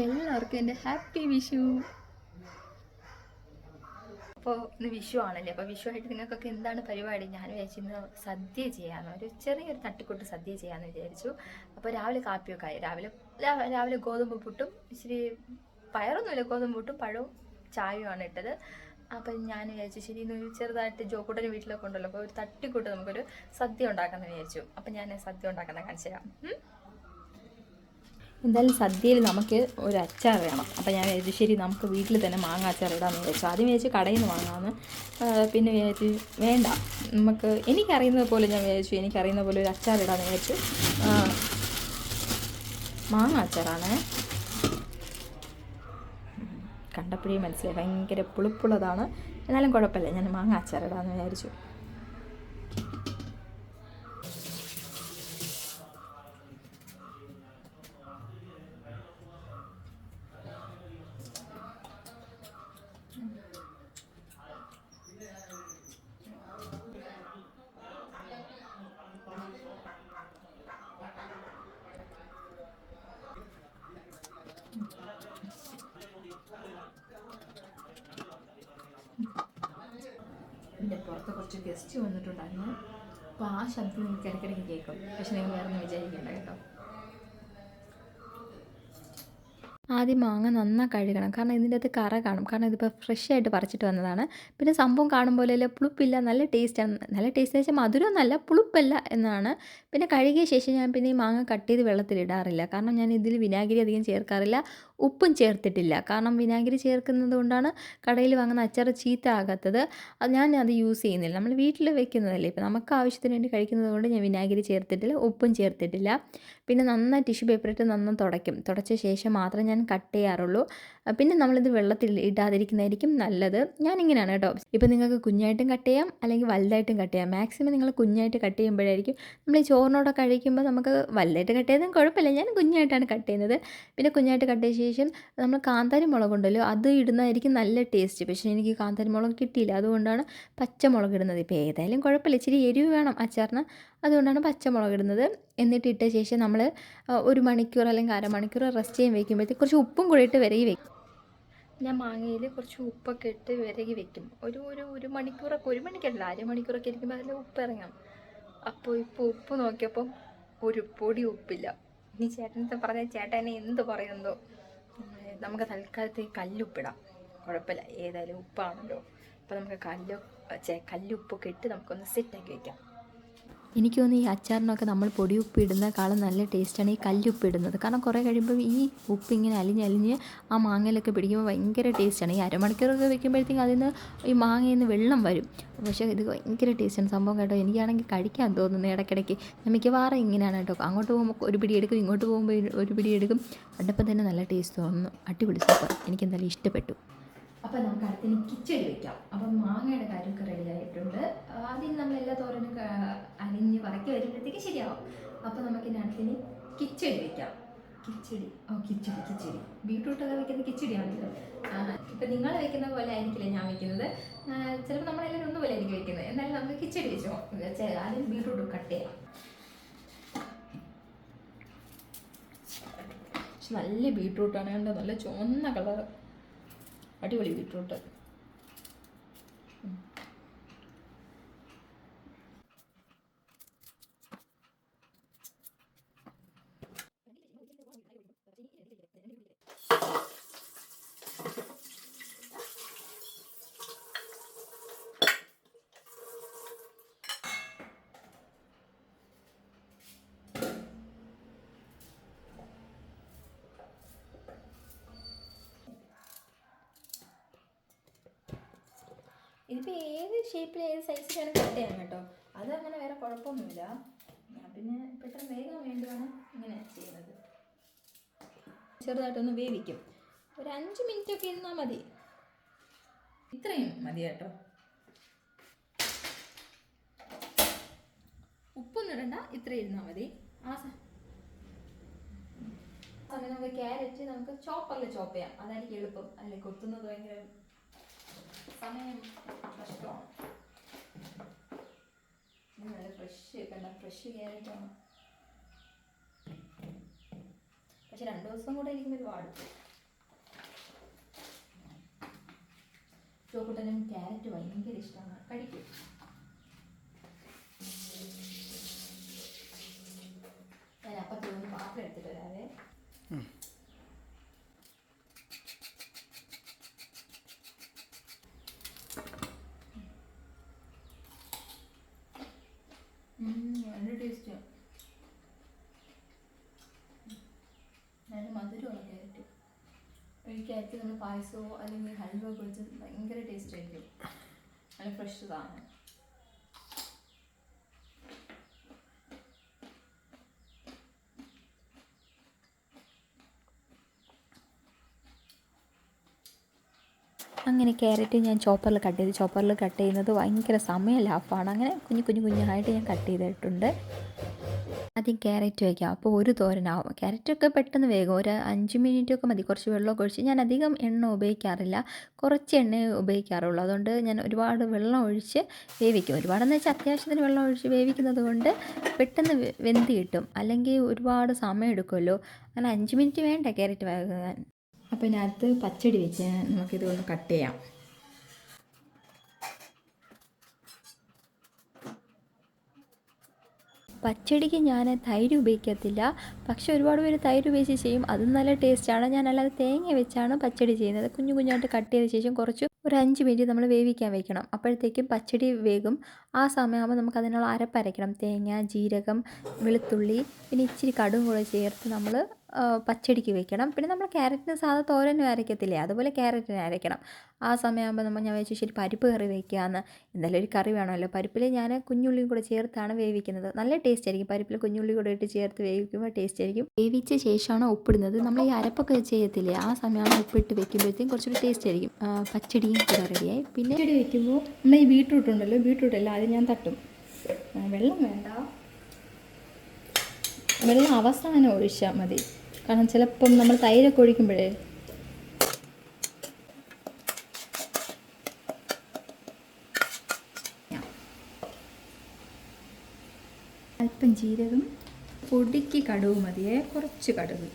എല്ലാവർക്കും എന്റെ ഹാപ്പി വിഷു. അപ്പോൾ ഇന്ന് വിഷു ആണല്ലേ? അപ്പോൾ വിഷു ആയിട്ട് നിങ്ങൾക്കൊക്കെ എന്താണ് പരിപാടി? ഞാൻ വിചാരിച്ചു ഇന്ന് സദ്യ ചെയ്യാമെന്ന് ഒരു ചെറിയൊരു തട്ടിക്കൂട്ട് സദ്യ ചെയ്യാമെന്ന് വിചാരിച്ചു. അപ്പോൾ രാവിലെ കാപ്പിയൊക്കെ ആയി. രാവിലെ രാവിലെ ഗോതമ്പ് പുട്ടും ഇച്ചിരി പയറൊന്നുമില്ല ഗോതമ്പ് പുട്ടും പഴവും ചായയുമാണ് ഇട്ടത്. അപ്പം ഞാൻ വിചാരിച്ചു ശരി ഇന്ന് ചെറുതായിട്ട് ജോക്കൂട്ടൻ വീട്ടിലൊക്കെ ഉണ്ടല്ലോ അപ്പോൾ ഒരു തട്ടിക്കൂട്ട് നമുക്കൊരു സദ്യ ഉണ്ടാക്കാമെന്ന് വിചാരിച്ചു. അപ്പം ഞാൻ സദ്യ ഉണ്ടാക്കുന്ന കാണിച്ചു തരാം? എന്തായാലും സദ്യയിൽ നമുക്ക് ഒരു അച്ചാർ വേണം. അപ്പോൾ ഞാൻ വിചാരിച്ചു ശരി നമുക്ക് വീട്ടിൽ തന്നെ മാങ്ങ അച്ചാർ ഇടാമെന്ന് വിചാരിച്ചു. ആദ്യം വിചാരിച്ച് കടയിൽ നിന്ന് വാങ്ങാമെന്ന് പിന്നെ വിചാരിച്ചു വേണ്ട. നമുക്ക് എനിക്കറിയുന്നത് പോലെ ഞാൻ വിചാരിച്ചു എനിക്കറിയുന്ന പോലെ ഒരു അച്ചാർ ഇടാമെന്ന് വിചാരിച്ചു. മാങ്ങ അച്ചാറാണ്. കണ്ടപ്പോഴേ മനസ്സിലായി. ഭയങ്കര പുളിപ്പുള്ളതാണ്. എന്നാലും കുഴപ്പമില്ല. ഞാൻ മാങ്ങ അച്ചാർ ഇടാമെന്ന് വിചാരിച്ചു എന്റെ പുറത്ത് കുറച്ച് ഗസ്റ്റ് വന്നിട്ടുണ്ടായിരുന്നു. അപ്പോൾ ആ ശബ്ദം നിങ്ങൾക്ക് ഇടയ്ക്കിടയ്ക്ക് കേൾക്കും. പക്ഷെ നിങ്ങൾ വേറെ വിചാരിക്കേണ്ട കേട്ടോ. ആദ്യം മാങ്ങ നന്നായി കഴുകണം. കാരണം ഇതിന്റെ അകത്ത് കറ കാണും. കാരണം ഇതിപ്പോൾ ഫ്രഷ് ആയിട്ട് പറിച്ചിട്ട് വന്നതാണ്. പിന്നെ സംഭവം കാണുമ്പോഴല്ലേ പുളിപ്പില്ല നല്ല ടേസ്റ്റാണ് നല്ല ടേസ്റ്റ് വെച്ചാൽ മധുരമൊന്നല്ല പുളിപ്പല്ല എന്നാണ്. പിന്നെ കഴുകിയ ശേഷം ഞാൻ പിന്നെ ഈ മാങ്ങ കട്ട് ചെയ്ത് വെള്ളത്തിലിടാറില്ല കാരണം ഞാൻ ഇതിൽ വിനാഗിരി അധികം ചേർക്കാറില്ല. ഉപ്പും ചേർത്തിട്ടില്ല. കാരണം വിനാഗിരി ചേർക്കുന്നത് കൊണ്ടാണ് കടയിൽ വാങ്ങുന്ന അച്ചാർ ചീത്ത ആകാത്തത് ഞാൻ അത് യൂസ് ചെയ്യുന്നില്ല. നമ്മൾ വീട്ടിൽ വെക്കുന്നതല്ലേ. ഇപ്പോൾ നമുക്ക് ആവശ്യത്തിന് വേണ്ടി കഴിക്കുന്നത് കൊണ്ട് ഞാൻ വിനാഗിരി ചേർത്തിട്ടില്ല ഉപ്പും ചേർത്തിട്ടില്ല. പിന്നെ നന്നായി ടിഷ്യൂ പേപ്പർ ഇട്ട് നന്നായി തുടയ്ക്കും. തുടച്ച ശേഷം മാത്രം ഞാൻ കട്ട് ചെയ്യാറുള്ളൂ. പിന്നെ നമ്മളിത് വെള്ളത്തിൽ ഇടാതിരിക്കുന്നതായിരിക്കും നല്ലത്. ഞാനിങ്ങനെയാണ് കേട്ടോ. ഇപ്പോൾ നിങ്ങൾക്ക് കുഞ്ഞായിട്ടും കട്ട് ചെയ്യാം അല്ലെങ്കിൽ വലുതായിട്ടും കട്ട് ചെയ്യാം. മാക്സിമം നിങ്ങൾ കുഞ്ഞായിട്ട് കട്ട് ചെയ്യുമ്പോഴായിരിക്കും നമ്മൾ ഈ ചോറിനോടൊക്കെ കഴിക്കുമ്പോൾ നമുക്ക് വലുതായിട്ട് കട്ട് ചെയ്താൽ കുഴപ്പമില്ല. ഞാൻ കുഞ്ഞായിട്ടാണ് കട്ട് ചെയ്യുന്നത്. പിന്നെ കുഞ്ഞായിട്ട് കട്ട് ചെയ്ത ശേഷം നമ്മൾ കാന്താരി മുളകുണ്ടല്ലോ അത് ഇടുന്നതായിരിക്കും നല്ല ടേസ്റ്റ്. പക്ഷേ എനിക്ക് കാന്താരി മുളക് കിട്ടിയില്ല. അതുകൊണ്ടാണ് പച്ചമുളക് ഇടുന്നത്. ഇപ്പോൾ ഏതായാലും കുഴപ്പമില്ല. ഇച്ചിരി എരിവ് വേണം അച്ചാറിന്. അതുകൊണ്ടാണ് പച്ചമുളക് ഇടുന്നത്. എന്നിട്ട് ഇട്ട ശേഷം നമ്മൾ ഒരു മണിക്കൂർ അല്ലെങ്കിൽ അരമണിക്കൂർ റെസ്റ്റ് ചെയ്യാൻ വെക്കുമ്പോഴത്തേക്ക് കുറച്ച് ഉപ്പും കൂടി ഇട്ട് വിരകി വെക്കും. ഞാൻ മാങ്ങയിൽ കുറച്ച് ഉപ്പൊക്കെ ഇട്ട് വിരകി വെക്കും. ഒരു ഒരു ഒരു മണിക്കൂറൊക്കെ ഒരു മണിക്കല്ല അരമണിക്കൂറൊക്കെ ഇരിക്കുമ്പോൾ അതിൽ ഉപ്പ് ഇറങ്ങാം അപ്പോൾ ഇപ്പോൾ ഉപ്പ് നോക്കിയപ്പം ഒരു പൊടി ഉപ്പില്ല. ഇനി ചേട്ടനത്തെ പറഞ്ഞാൽ ചേട്ടനെ എന്ത് പറയുന്നതോ? നമുക്ക് തൽക്കാലത്തേക്ക് കല്ലുപ്പിടാം. കുഴപ്പമില്ല. ഏതായാലും ഉപ്പാണല്ലോ. അപ്പോൾ നമുക്ക് കല്ല് കല്ലുപ്പൊക്കെ ഇട്ട് നമുക്കൊന്ന് സെറ്റാക്കി വെക്കാം. എനിക്ക് തോന്നുന്നു ഈ അച്ചാറിനൊക്കെ നമ്മൾ പൊടി ഉപ്പ് ഇടുന്നേക്കാളും നല്ല ടേസ്റ്റാണ് ഈ കല്ലുപ്പ് ഇടുന്നത് കാരണം കുറേ കഴിയുമ്പോൾ ഈ ഉപ്പ് ഇങ്ങനെ അലിഞ്ഞ് അലിഞ്ഞ് ആ മാങ്ങയിലൊക്കെ പിടിക്കുമ്പോൾ ഭയങ്കര ടേസ്റ്റാണ് ഈ അരമണിക്കൂറൊക്കെ വെക്കുമ്പോഴത്തേക്കും അതിൽ നിന്ന് ഈ മാങ്ങയിൽ നിന്ന് വെള്ളം വരും. പക്ഷേ ഇത് ഭയങ്കര ടേസ്റ്റാണ് സംഭവം കേട്ടോ. എനിക്കാണെങ്കിൽ കഴിക്കാൻ തോന്നുന്നു ഇടയ്ക്കിടയ്ക്ക്. ഞാൻ മിക്കവാറും ഇങ്ങനെയാണ് കേട്ടോ. അങ്ങോട്ട് പോകുമ്പോൾ ഒരു പിടി എടുക്കും ഇങ്ങോട്ട് പോകുമ്പോൾ ഒരു പിടി എടുക്കും. കണ്ടപ്പോൾ തന്നെ നല്ല ടേസ്റ്റ് തോന്നുന്നു. അടിപൊളി സൂപ്പർ. എനിക്ക് എന്തായാലും ഇഷ്ടപ്പെട്ടു. അപ്പോൾ നമുക്ക് അടുത്തിന് കിച്ചടി വെക്കാം. അപ്പം മാങ്ങയുടെ കാര്യമൊക്കെ റെഡിയായിട്ടുണ്ട് ആദ്യം നമ്മൾ എല്ലാ തോരനും അലിഞ്ഞ് വറക്കി വരുമ്പോഴത്തേക്ക് ശരിയാവും. അപ്പോൾ നമുക്ക് അടുത്തിന് കിച്ചടി വെക്കാം. കിച്ചടി. ഓ കിച്ചടി കിച്ചടി. ബീട്രൂട്ടൊക്കെ വെക്കുന്ന കിച്ചടിയാണല്ലോ. ഇപ്പം നിങ്ങൾ വെക്കുന്ന പോലെ ആയിരിക്കില്ല ഞാൻ വെക്കുന്നത്. ചിലപ്പോൾ നമ്മളെല്ലാവരും ഒന്നുപോലെ ആയിരിക്കും വെക്കുന്നത്. എന്നാലും നമുക്ക് കിച്ചടി വെച്ചോ. ആദ്യം ബീട്രൂട്ട് കട്ട് ചെയ്യാം. നല്ല ബീട്രൂട്ടാണ് കണ്ടത് നല്ല ചുവന്ന കളർ അടിപൊളി ബീട്രൂട്ട് ഇതിപ്പോൾ ഏത് ഷേപ്പിൽ ഏത് സൈസിലാണ് കട്ട് ചെയ്യാൻ കേട്ടോ? അത് അങ്ങനെ വേറെ കുഴപ്പമൊന്നുമില്ല. ഞാൻ പിന്നെ പെട്ടെന്ന് വേഗം വേണ്ടിയാണ് ഇങ്ങനെ ചെയ്യുന്നത്. ചെറുതായിട്ടൊന്ന് വേവിക്കും. ഒരു അഞ്ച് മിനിറ്റ് ഒക്കെ ഇരുന്നാൽ മതി. ഇത്രയും മതി കേട്ടോ. ഉപ്പൊന്നും ഇടണ്ട ഇത്ര ഇരുന്നാൽ മതി. ആ സമയം നമുക്ക് ക്യാരറ്റ് നമുക്ക് ചോപ്പറിൽ ചോപ്പ് ചെയ്യാം. അതായിരിക്കും എളുപ്പം. അല്ലെ കൊത്തുന്നത് ഭയങ്കര സമയം നഷ്ടമാണ് നല്ല ഫ്രഷ് കണ്ട ഫ്രഷ് ക്യാരറ്റാണ് പക്ഷെ രണ്ട് ദിവസം കൂടെ ഇരിക്കുമ്പോൾ ഇത് വാടും. ചോക്കൂട്ടനും ക്യാരറ്റ് ഭയങ്കര ഇഷ്ടമാണ്. കഴിക്കും. ക്യാരറ്റ് നമ്മൾ പായസമോ അല്ലെങ്കിൽ ഹൽവ കുഴിച്ച് ഭയങ്കര ടേസ്റ്റ് ആയിരിക്കും. നല്ല ഫ്രഷ് സാധനം. അങ്ങനെ ക്യാരറ്റ് ഞാൻ ചോപ്പറിൽ കട്ട് ചെയ്ത് ചോപ്പറിൽ കട്ട് ചെയ്യുന്നത് ഭയങ്കര സമയം ലാഭമാണ് അങ്ങനെ കുഞ്ഞു കുഞ്ഞു കുഞ്ഞായിട്ട് ഞാൻ കട്ട് ചെയ്തിട്ടുണ്ട്. ആദ്യം ക്യാരറ്റ് വയ്ക്കാം. അപ്പോൾ ഒരു തോരനാവും. ക്യാരറ്റൊക്കെ പെട്ടെന്ന് വേഗം ഒരു അഞ്ച് മിനിറ്റൊക്കെ മതി. കുറച്ച് വെള്ളമൊക്കെ ഒഴിച്ച് ഞാൻ അധികം എണ്ണ ഉപയോഗിക്കാറില്ല. കുറച്ച് എണ്ണ ഉപയോഗിക്കാറുള്ളൂ. അതുകൊണ്ട് ഞാൻ ഒരുപാട് വെള്ളം ഒഴിച്ച് വേവിക്കും. ഒരുപാടെന്ന് വെച്ചാൽ അത്യാവശ്യത്തിന് വെള്ളം ഒഴിച്ച് വേവിക്കുന്നത് കൊണ്ട് പെട്ടെന്ന് വെന്ത് കിട്ടും. അല്ലെങ്കിൽ ഒരുപാട് സമയം എടുക്കുമല്ലോ. അങ്ങനെ അഞ്ച് മിനിറ്റ് വേണ്ട ക്യാരറ്റ് വേകാൻ അപ്പോൾ ഇതിനകത്ത് പച്ചടി വെച്ച് നമുക്കിത് ഒന്ന് കട്ട് ചെയ്യാം. പച്ചടിക്ക് ഞാൻ തൈര് ഉപയോഗിക്കത്തില്ല. പക്ഷെ ഒരുപാട് പേര് തൈര് ഉപയോഗിച്ച് ചെയ്യും. അതും നല്ല ടേസ്റ്റാണ് ഞാൻ അല്ലാതെ തേങ്ങ വെച്ചാണ് പച്ചടി ചെയ്യുന്നത്. കുഞ്ഞു കുഞ്ഞായിട്ട് കട്ട് ചെയ്ത ശേഷം കുറച്ച് ഒരു അഞ്ച് മിനിറ്റ് നമ്മൾ വേവിക്കാൻ വെക്കണം. അപ്പോഴത്തേക്കും പച്ചടി വേകും. ആ സമയമാകുമ്പോൾ നമുക്ക് അതിനുള്ള അരപ്പരയ്ക്കണം തേങ്ങ ജീരകം വെളുത്തുള്ളി പിന്നെ ഇച്ചിരി കടും കൂടെ ചേർത്ത് നമ്മൾ പച്ചടിക്ക് വെക്കണം. പിന്നെ നമ്മൾ ക്യാരറ്റിന് സാധാ തോരനും അരയ്ക്കത്തില്ലേ അതുപോലെ ക്യാരറ്റിന് അരയ്ക്കണം ആ സമയമാകുമ്പോൾ നമ്മൾ ഞാൻ വെച്ചു ശരി പരിപ്പ് കറി വെക്കാമെന്ന് എന്തായാലും ഒരു കറി വേണമല്ലോ. പരിപ്പിൽ ഞാൻ കുഞ്ഞുള്ളിയും കൂടെ ചേർത്താണ് വേവിക്കുന്നത്. നല്ല ടേസ്റ്റ് ആയിരിക്കും. പരിപ്പിൽ കുഞ്ഞുള്ളി കൂടെ ഇട്ട് ചേർത്ത് വേവിക്കുമ്പോൾ ടേസ്റ്റ് ആയിരിക്കും. വേവിച്ച ശേഷമാണ് ഉപ്പിടുന്നത്. നമ്മൾ ഈ അരപ്പൊക്കെ ചെയ്യത്തില്ലേ? ആ സമയമാണ് ഉപ്പിട്ട് വെക്കുമ്പോഴത്തേക്കും കുറച്ചൊരു ടേസ്റ്റ് ആയിരിക്കും. പച്ചടിയും കൂടെ റെഡിയായി പിന്നെ പച്ചടി വെക്കുമ്പോൾ നമ്മൾ ഈ ബീട്രൂട്ട് ഉണ്ടല്ലോ ആദ്യം ഞാൻ തട്ടും. വെള്ളം വേണ്ട. വെള്ളം അവസാനം ഒഴിച്ചാൽ മതി. കാരണം ചിലപ്പം നമ്മൾ തൈരൊക്കെ ഒഴിക്കുമ്പോഴേ അല്പം ജീരകം പൊടിക്ക് കടുക് മതിയേ കുറച്ച് കടുക്.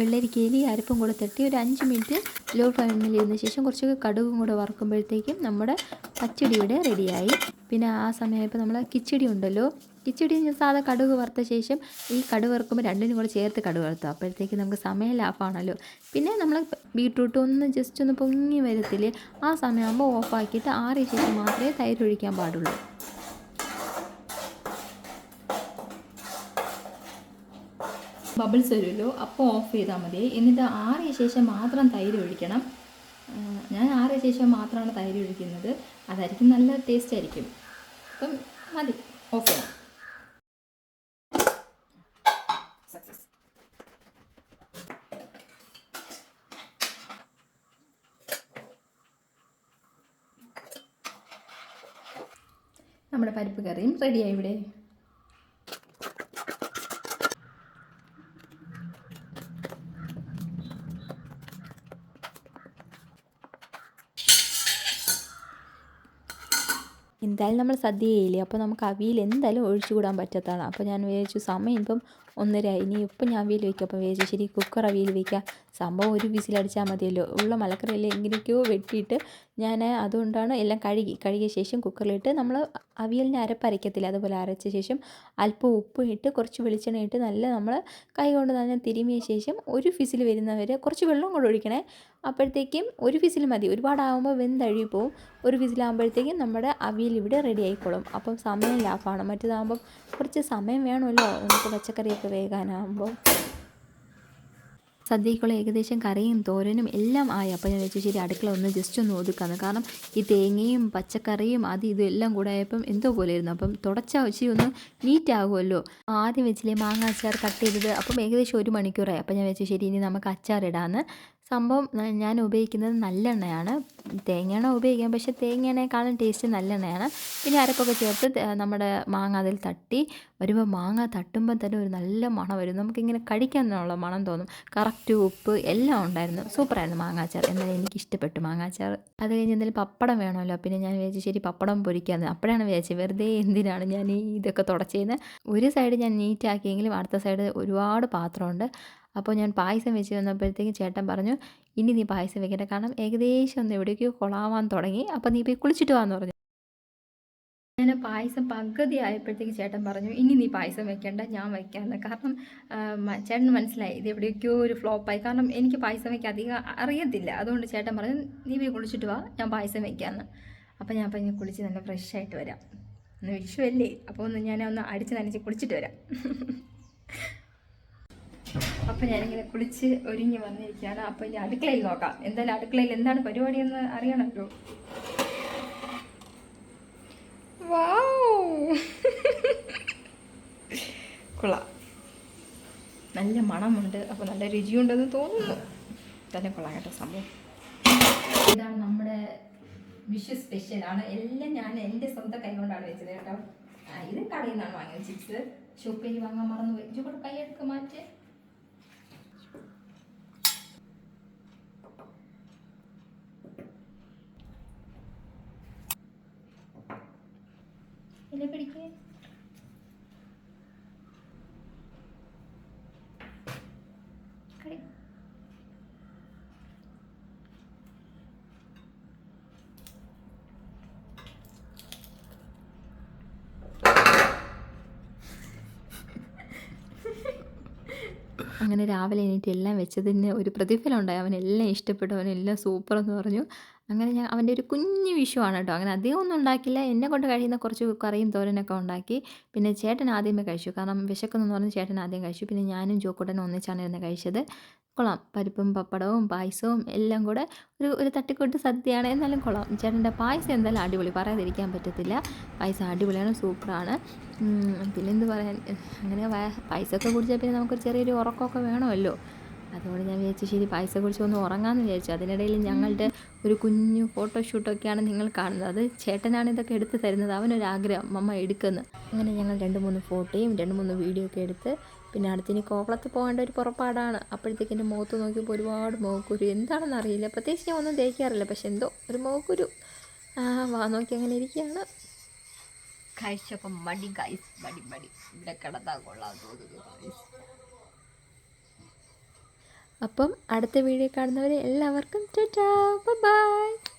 വെള്ളരിക്കയിൽ ഈ അരപ്പും കൂടെ തട്ടി ഒരു അഞ്ച് മിനിറ്റ് ലോ ഫ്ലെയിമിൽ ഇരുന്ന ശേഷം കുറച്ച് കടുകും കൂടെ വറുക്കുമ്പോഴത്തേക്കും നമ്മുടെ പച്ചടി ഇവിടെ റെഡിയായി. പിന്നെ ആ സമയമായപ്പോൾ നമ്മൾ കിച്ചടി ഉണ്ടല്ലോ. കിച്ചടി ഞാൻ സാധാ കടുക് വറുത്ത ശേഷം ഈ കടുക് വറുക്കുമ്പോൾ രണ്ടിനും കൂടെ ചേർത്ത് കടുക് വറുത്തു അപ്പോഴത്തേക്ക് നമുക്ക് സമയം ലാഭമാണല്ലോ. പിന്നെ നമ്മൾ ബീട്രൂട്ട് ഒന്ന് ജസ്റ്റ് ഒന്ന് പൊങ്ങി വരത്തില്ലേ ആ സമയമാകുമ്പോൾ ഓഫാക്കിയിട്ട് ആറിയ ശേഷം മാത്രമേ തൈര് ഒഴിക്കാൻ പാടുള്ളൂ. ബബിൾസ് വരുമല്ലോ അപ്പോൾ ഓഫ് ചെയ്താൽ മതി. എന്നിട്ട് ആറിയ ശേഷം മാത്രം തൈര് ഒഴിക്കണം. ഞാൻ ആറിയ ശേഷം മാത്രമാണ് തൈര് ഒഴിക്കുന്നത്. അതായിരിക്കും നല്ല ടേസ്റ്റ് ആയിരിക്കും. അപ്പം മതി ചെയ്യണം. നമ്മുടെ പരിപ്പ് കറിയും റെഡിയായി ഇവിടെ. എന്തായാലും നമ്മൾ സദ്യ ചെയ്യില്ലേ അപ്പോൾ നമുക്ക് അവിയൽ എന്തായാലും ഒഴിച്ചു കൂടാൻ പറ്റത്താണ് അപ്പോൾ ഞാൻ വിചാരിച്ചു സമയം ഇപ്പം ഒന്നര. ഇനി ഉപ്പ് ഞാൻ അവിയൽ വയ്ക്കും. അപ്പോൾ വിചാരിച്ചു ശരി കുക്കർ അവിയൽ വയ്ക്കുക. സംഭവം ഒരു വിസിലടിച്ചാൽ മതിയല്ലോ. ഉള്ള മലക്കറിയെല്ലാം എങ്ങനെയൊക്കെയോ വെട്ടിയിട്ട് ഞാൻ അതുകൊണ്ടാണ് എല്ലാം കഴുകി. കഴുകിയ ശേഷം കുക്കറിലിട്ട് നമ്മൾ അവിയലിന് അരപ്പരയ്ക്കത്തില്ല. അതുപോലെ അരച്ച ശേഷം അല്പം ഉപ്പ് ഇട്ട് കുറച്ച് വെളിച്ചെണ്ണ ഇട്ട് നല്ല നമ്മൾ കൈ കൊണ്ട് തന്നെ തിരുമിയ ശേഷം ഒരു ഫിസിൽ വരുന്നവരെ കുറച്ച് വെള്ളം കൂടെ ഒഴിക്കണേ. അപ്പോഴത്തേക്കും ഒരു ഫിസിൽ മതി. ഒരുപാടാകുമ്പോൾ വെന്തഴുകി പോവും ഒരു ഫിസിലാകുമ്പോഴത്തേക്കും നമ്മുടെ അവിയൽ ഇവിടെ റെഡി ആയിക്കോളും. അപ്പം സമയം ലാഭമാണ്. മറ്റേതാകുമ്പം കുറച്ച് സമയം വേണമല്ലോ. നമുക്ക് പച്ചക്കറിയൊക്കെ വേകാനാകുമ്പോൾ സദ്യക്കുള്ള ഏകദേശം കറിയും തോരനും എല്ലാം ആയി. അപ്പോൾ ഞാൻ വെച്ചു ശരി അടുക്കള ഒന്ന് ജസ്റ്റ് ഒന്ന് ഒതുക്കാന്ന്. കാരണം ഈ തേങ്ങയും പച്ചക്കറിയും അത് ഇതും എല്ലാം കൂടെ ആയപ്പം എന്തോ പോലെ ആയിരുന്നു. അപ്പം തുടച്ച വെച്ച് ഒന്ന് നീറ്റ് ആകുമല്ലോ ആദ്യം വെച്ചില്ലേ മാങ്ങ അച്ചാർ കട്ട് ചെയ്തത്. അപ്പം ഏകദേശം ഒരു മണിക്കൂറായി. അപ്പം ഞാൻ വെച്ചു ശരി ഇനി നമുക്ക് അച്ചാർ ഇടാമെന്ന് സംഭവം ഞാൻ ഉപയോഗിക്കുന്നത് നല്ലെണ്ണയാണ്. തേങ്ങയെണ്ണ ഉപയോഗിക്കാം പക്ഷേ തേങ്ങയെണ്ണയെക്കാളും ടേസ്റ്റ് നല്ലെണ്ണയാണ്. പിന്നെ അരപ്പൊക്കെ ചേർത്ത് നമ്മുടെ മാങ്ങ അതിൽ തട്ടി. വരുമ്പോൾ മാങ്ങ തട്ടുമ്പോൾ തന്നെ ഒരു നല്ല മണം വരും. നമുക്കിങ്ങനെ കഴിക്കാനുള്ള മണം തോന്നും. കറക്റ്റ് ഉപ്പ് എല്ലാം ഉണ്ടായിരുന്നു. സൂപ്പറായിരുന്നു മാങ്ങാച്ചാർ. എന്നാലും എനിക്ക് ഇഷ്ടപ്പെട്ടു മാങ്ങാച്ചാർ. അത് കഴിഞ്ഞ് എന്തെങ്കിലും പപ്പടം വേണമല്ലോ. പിന്നെ ഞാൻ വിചാരിച്ചു ശരി പപ്പടം പൊരിക്കാമെന്ന് അപ്പോഴാണ് വിചാരിച്ചത് വെറുതെ എന്തിനാണ് ഞാൻ ഈ ഇതൊക്കെ തുടച്ചതെന്ന് ഒരു സൈഡ് ഞാൻ നീറ്റാക്കിയെങ്കിലും അടുത്ത സൈഡ് ഒരുപാട് പാത്രമുണ്ട്. അപ്പോൾ ഞാൻ പായസം വെച്ച് വന്നപ്പോഴത്തേക്കും ചേട്ടൻ പറഞ്ഞു ഇനി നീ പായസം വെക്കണ്ട. കാരണം ഏകദേശം ഒന്ന് എവിടേക്കോ കൊളാവാൻ തുടങ്ങി. അപ്പോൾ നീ പോയി കുളിച്ചിട്ട് വാന്ന് പറഞ്ഞു. ഞാൻ പായസം പകുതി ആയപ്പോഴത്തേക്ക് ചേട്ടൻ പറഞ്ഞു ഇനി നീ പായസം വെക്കേണ്ട ഞാൻ വയ്ക്കാമെന്ന് കാരണം ചേട്ടന് മനസ്സിലായി ഇത് എവിടേക്കോ ഒരു ഫ്ലോപ്പായി. കാരണം എനിക്ക് പായസം വയ്ക്കാൻ അധികം അറിയത്തില്ല. അതുകൊണ്ട് ചേട്ടൻ പറഞ്ഞു നീ പോയി കുളിച്ചിട്ട് വാ ഞാൻ പായസം വെക്കാമെന്ന് അപ്പോൾ ഞാൻ അപ്പം കുളിച്ച് നല്ല ഫ്രഷ് ആയിട്ട് വരാം. ഒന്ന് വിഷു അല്ലേ അപ്പോൾ ഒന്ന് ഞാൻ ഒന്ന് അടിച്ച് നനച്ച് കുളിച്ചിട്ട് വരാം. അപ്പം ഞാനിങ്ങനെ കുളിച്ച് ഒരുങ്ങി വന്നിരിക്കുകയാണ്. അപ്പോൾ ഇനി അടുക്കളയിൽ നോക്കാം. എന്തായാലും അടുക്കളയിൽ എന്താണ് പരിപാടി എന്ന് അറിയണമല്ലോ കൊള്ളാം. നല്ല മണമുണ്ട്. അപ്പോൾ നല്ല രുചിയുണ്ടെന്ന് തോന്നുന്നു. തന്നെ കൊള്ളാം കേട്ടോ സംഭവം. ഇതാണ് നമ്മുടെ വിഷു സ്പെഷ്യലാണ് എല്ലാം ഞാൻ എന്റെ സ്വന്തം കൈ കൊണ്ടാണ് വെച്ചത് കേട്ടോ. ഇത് കടയിൽ നിന്നാണ് വാങ്ങിയത് ചിപ്സ്. ഷോപ്പിൽ വാങ്ങാൻ മറന്നു പോയി ഇജ്ജ് കൂടെ കൈയെടുക്ക് മാറ്റ്. ഇല്ല പിടിക്കേ അങ്ങനെ രാവിലെ എണീറ്റ് എല്ലാം വെച്ചതിന് ഒരു പ്രതിഫലം ഉണ്ടായി. അവനെല്ലാം ഇഷ്ടപ്പെട്ടു. അവനെല്ലാം സൂപ്പർ എന്ന് പറഞ്ഞു. അങ്ങനെ ഞാൻ അവന്റെ ഒരു കുഞ്ഞു വിഷുവാണ് കേട്ടോ അങ്ങനെ അധികം ഒന്നും ഉണ്ടാക്കില്ല. എന്നെ കൊണ്ട് കഴിയുന്ന കുറച്ച് കറിയും തോരനൊക്കെ ഉണ്ടാക്കി. പിന്നെ ചേട്ടൻ ആദ്യമേ കഴിച്ചു. കാരണം വിശക്കുന്നെന്ന് പറഞ്ഞ് ചേട്ടൻ ആദ്യം കഴിച്ചു. പിന്നെ ഞാനും ജോക്കൂട്ടനും ഒന്നിച്ചാണ് ഇരുന്ന് കഴിച്ചത്. കൊള്ളാം. പരിപ്പും പപ്പടവും പായസവും എല്ലാം കൂടെ ഒരു ഒരു തട്ടിക്കൂട്ട് സദ്യയാണ്. എന്നാലും കൊള്ളാം. ചേട്ടന്റെ പായസം എന്തായാലും അടിപൊളി. പറയാതിരിക്കാൻ പറ്റത്തില്ല. പായസം അടിപൊളിയാണ്. സൂപ്പറാണ്. പിന്നെന്ത് പറയാൻ? അങ്ങനെ പായസമൊക്കെ കുടിച്ചാൽ പിന്നെ നമുക്കൊരു ചെറിയൊരു ഉറക്കമൊക്കെ വേണമല്ലോ. അതുകൊണ്ട് ഞാൻ വിചാരിച്ചു ശരി പായസം കുറിച്ച് ഒന്ന് ഉറങ്ങാമെന്ന് വിചാരിച്ചു. അതിനിടയിൽ ഞങ്ങളുടെ ഒരു കുഞ്ഞു ഫോട്ടോഷൂട്ടൊക്കെയാണ് നിങ്ങൾ കാണുന്നത്. അത് ചേട്ടനാണ് ഇതൊക്കെ എടുത്ത് തരുന്നത്. അവനൊരാഗ്രഹം അമ്മ എടുക്കുന്നു അങ്ങനെ ഞങ്ങൾ രണ്ട് മൂന്ന് ഫോട്ടോയും രണ്ട് മൂന്ന് വീഡിയോ ഒക്കെ എടുത്ത് പിന്നെ അടുത്തിനി കോവളത്ത് പോകേണ്ട ഒരു പുറപ്പാടാണ്. അപ്പോഴത്തേക്ക് എന്റെ മുഖത്ത് നോക്കിയപ്പോൾ ഒരുപാട് മുഖക്കുരു എന്താണെന്ന് അറിയില്ല. പ്രത്യേകിച്ച് ഞാൻ ഒന്നും തേക്കാറില്ല പക്ഷെ എന്തോ ഒരു മുഖക്കുരു ആ വാ നോക്കി അങ്ങനെ ഇരിക്കുകയാണ്. കഴിച്ചപ്പം മടി ഗൈസ് മടി മടി. ഇവിടെ കിടന്നാൽ കൊള്ളാൻ തോന്നുന്നു അപ്പം അടുത്ത വീഡിയോ കാണുന്നവരെ എല്ലാവർക്കും ബൈ